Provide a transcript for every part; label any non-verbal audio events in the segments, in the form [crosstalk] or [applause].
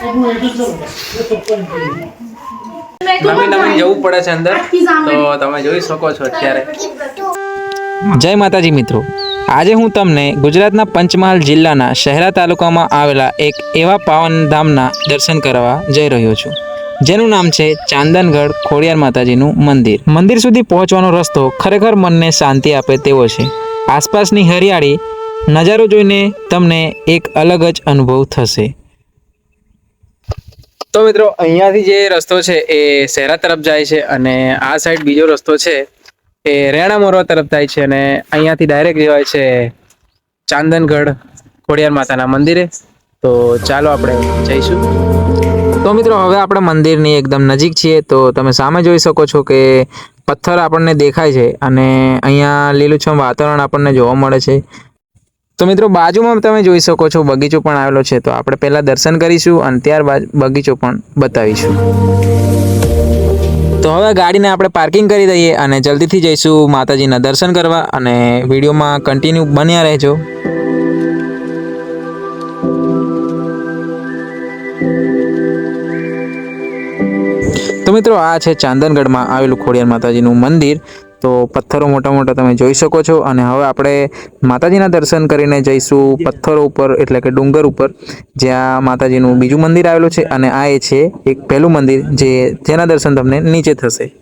નવીન નવીન જવું પડે છે અંદર. તો તમે જોઈ શકો છો અત્યારે. જય માતાજી મિત્રો. આજે હું તમને ગુજરાતના પંચમહાલ જિલ્લાના શહેરા તાલુકામાં આવેલા એક એવા પાવન ધામના દર્શન કરવા જઈ રહ્યો છું. જેનું નામ છે ચાંદનગઢ ખોડિયાર માતાજીનું મંદિર. મંદિર સુધી પહોંચવાનો રસ્તો ખરેખર મનને શાંતિ આપે તેવો છે. આસપાસની હરિયાળી નજારો જોઈને તમને એક અલગ જ અનુભવ થશે. તો મિત્રો, અહીંયાથી જે રસ્તો છે એ શહેરા તરફ જાય છે અને આ સાઈડ બીજો રસ્તો છે એ રેણા મોરવા તરફ જાય છે અને અહીંયાથી ડાયરેક્ટ જવાય છે ચાંદનગઢ ખોડિયાર માતાના મંદિરે. તો ચાલો આપણે જઈશું. તો મિત્રો, હવે આપણે મંદિરની એકદમ નજીક છીએ, તો તમે સામે જોઈ શકો છો કે પથ્થર આપણને દેખાય છે અને અહીંયા લીલુંછમ વાતાવરણ આપણને જોવા મળે છે. તો મિત્રો બાજુમાં તમે જોઈ શકો છો, બગીચો પણ આવેલો છે. તો આપણે પહેલા દર્શન કરીશું અને ત્યારબાદ બગીચો પણ બતાવીશું. તો હવે ગાડીને આપણે પાર્કિંગ કરી દઈએ અને જલ્દીથી જઈશું માતાજીના દર્શન કરવા અને વિડીયોમાં કન્ટિન્યુ બન્યા રહેજો. તો મિત્રો આ છે ચાંદનગઢમાં આવેલું ખોડિયાર માતાજીનું મંદિર. તો પથ્થરો મોટા મોટા તમે જોઈ શકો છો. અને હવે આપણે માતાજીના દર્શન કરીને જઈશું પથ્થરો ઉપર, એટલે કે ડુંગર ઉપર, જ્યાં માતાજીનું બીજું મંદિર આવેલું છે. અને આ એ છે એક પહેલું મંદિર, જે જેના દર્શન તમને નીચે થશે.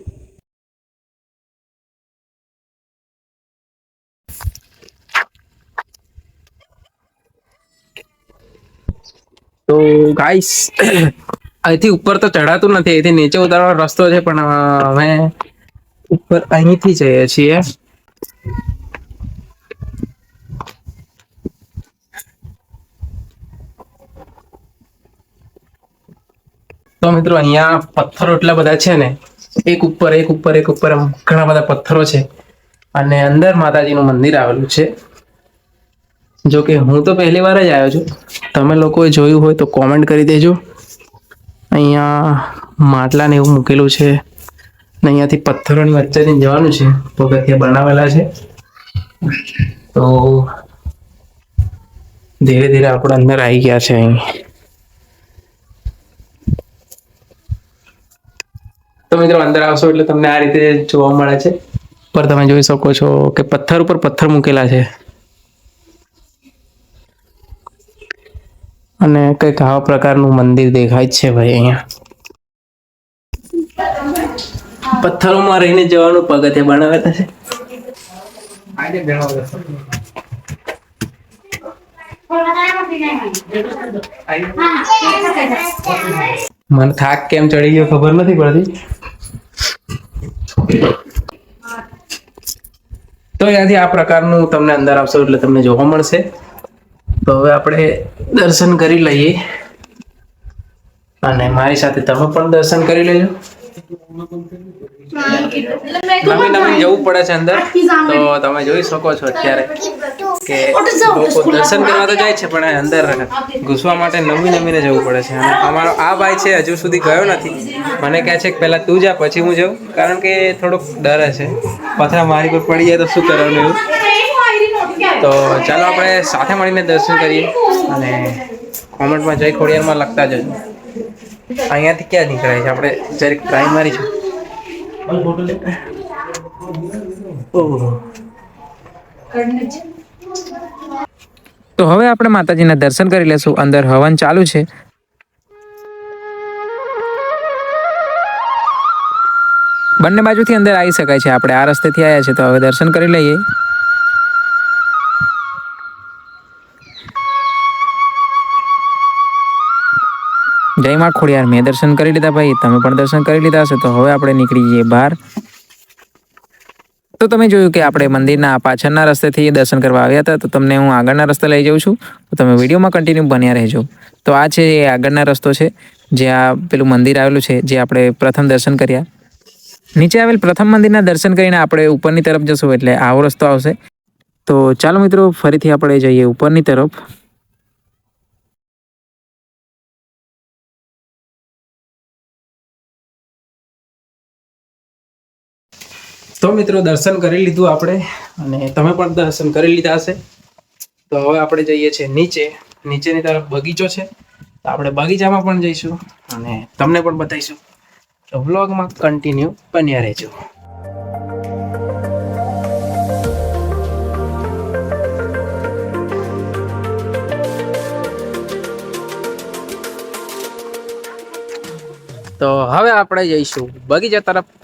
તો ગાઈસ [coughs] અહીંથી ઉપર તો ચડાતું નથી, અહીંથી નીચે ઉતારવાનો રસ્તો છે, પણ હવે ઉપર અહીંથી જઈએ છીએ. તો મિત્રો, અહીંયા પથ્થરો એટલા બધા છે ને, એક ઉપર એક ઉપર એક ઉપર ઘણા બધા પથ્થરો છે. અને અંદર માતાજીનું મંદિર આવેલું છે. જો કે હું તો પહેલી વાર જ આવ્યો છું. તમે લોકોએ જોયું હોય તો કોમેન્ટ કરી દેજો. અહીંયા માટલાને એવું મૂકેલું છે. ને અહીંયાથી પથ્થરોની વચ્ચેથી જવાનું છે. પગથિયા બનાવેલા છે. તો ધીરે ધીરે આપણે અંદર આવી ગયા છે અહીં. તો મિત્રો અંદર આવશો એટલે તમને આ રીતે જોવા મળે છે. પર તમે જોઈ શકો છો કે પથ્થર ઉપર પથ્થર મૂકેલા છે. અને કંઈક આવા પ્રકારનું મંદિર દેખાય છે ભાઈ અહીંયા. પથ્થરોમાં રહીને જવાનું પગથિયા બનાવેલા છે. મને થાક કેમ ચડી ગયો ખબર નથી પડતી. તો અહીંયાથી આ પ્રકારનું તમને અંદર આવશો એટલે તમને જોવા મળશે. તો હવે આપણે દર્શન કરી લઈએ. અને મારી સાથે તમે પણ દર્શન કરી લેજો. નવીન નવીન જવું પડે છે અંદર. તો તમે જોઈ શકો છો અત્યારે કે લોકો દર્શન કરવા તો જાય છે પણ અંદર ઘૂસવા માટે નવી નવીને જવું પડે છે. અને અમારો આ ભાઈ છે હજુ સુધી ગયો નથી. મને કહે છે કે પહેલાં તું જા પછી હું જાઉં. કારણ કે થોડોક ડર છે. પથરા મારી પર પડી જાય તો શું કરવાનું એવું? તો ચાલો આપણે સાથે મળીને દર્શન કરીએ. અને કોમેન્ટમાં જય ખોડિયારમાં લખતા જજો. અહીંયાથી ક્યાં નીકળાય છે? આપણે જરીક ટ્રાય મારીશું તો હવે આપણે માતાજીના દર્શન કરી લેશું. અંદર હવન ચાલુ છે. બંને બાજુથી અંદર આવી શકાય છે. આપણે આ રસ્તેથી આવ્યા છે, તો હવે દર્શન કરી લઈએ. જય માં ખોડિયાર, મેં દર્શન કરી લીધા ભાઈ, તમે પણ દર્શન કરી લીધા હશે, તો હવે આપણે નીકળી જઈએ બહાર. તો તમે જોયું કે આપણે મંદિરના પાછળના રસ્તેથી દર્શન કરવા આવ્યા હતા, તો તમને હું આગળના રસ્તે લઈ જાઉં છું. તો તમે વિડીયોમાં કન્ટિન્યુ બન્યા રહેજો. તો આ છે, એ આગળના રસ્તો છે જ્યાં પેલું મંદિર આવેલું છે, જે આપણે પ્રથમ દર્શન કર્યા. નીચે આવેલ પ્રથમ મંદિરના દર્શન કરીને આપણે ઉપરની તરફ જશું, એટલે આવો રસ્તો આવશે. તો ચાલો મિત્રો, ફરીથી આપણે જઈએ ઉપરની તરફ. તો મિત્રો દર્શન કરી લીધું આપણે અને તમે પણ દર્શન કરી લીધા હશે. તો હવે આપણે જઈએ છીએ નીચે. નીચેની તરફ બગીચો છે. તો આપણે બગીચામાં પણ જઈશું અને તમને પણ બતાવીશું. તો વ્લોગમાં કન્ટિન્યુ બન્યા રહેજો. તો હવે આપણે જઈશું બગીચા તરફ.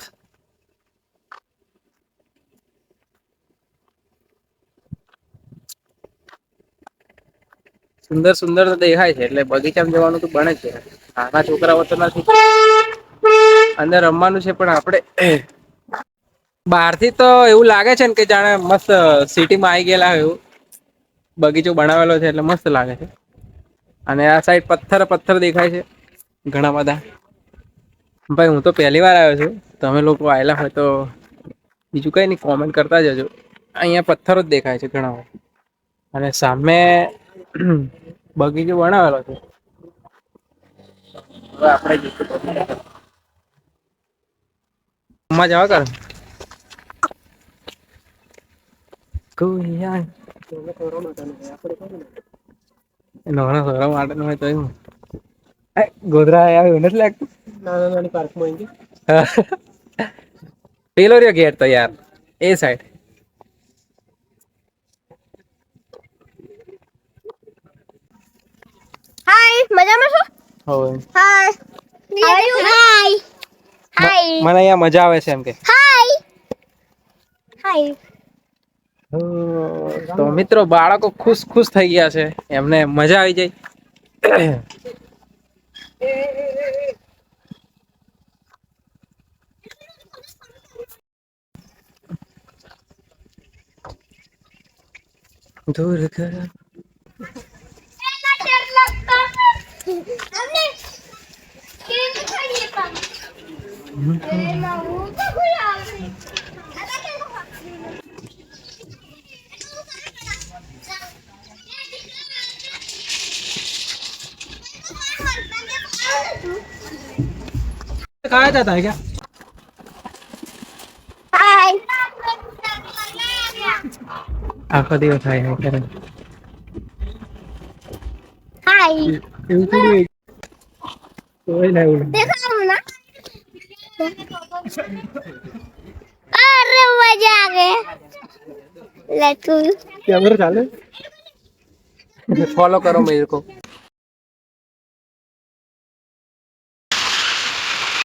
સુંદર સુંદર તો દેખાય છે, એટલે બગીચામાં જવાનું તો બને છે. નાના છોકરાઓ તો નથી. અંદર રમવાનું છે, પણ આપણે બહારથી તો એવું લાગે છે ને કે જાણે મસ્ત સિટીમાં આવી ગયેલા હોય એવું. બગીચો બનાવેલો છે, એટલે મસ્ત લાગે છે. અને આ સાઈડ પથ્થર પથ્થર દેખાય છે, ઘણા બધા. ભાઈ, હું તો પહેલી વાર આવ્યો છું. તમે લોકો આવેલા હોય તો બીજું કઈ નહીં કોમેન્ટ કરતા જજો. અહીંયા પથ્થરો જ દેખાય છે, ઘણા અને સામે બગીચો બનાવેલો છે. આપણે જવા કર કોઈ નાના છોકરા માટેનું હોય તો એવું એ, ગોધરા આવ્યું નથી લાગતું? નાના નાની પાર્કમાં પેલો રહ્યો ગેટ તો યાર એ સાઈડ હાય મજામાં છો? હવે. હાય હાય હાય મને અહીંયા મજા આવે છે એમ કે. હાય હાય તો મિત્રો બાળકો ખુશ ખુશ થઈ ગયા છે. એમને મજા આવી જાય દૂર કર कहा जाता है क्या આખો દિવસ થાય હે કરે હાય એવું થોડું કોઈ ના એવું દેખાડું ના અરે મજા આવે. લટુ કેમેરો ચાલે? ફોલો કરો મેરે કો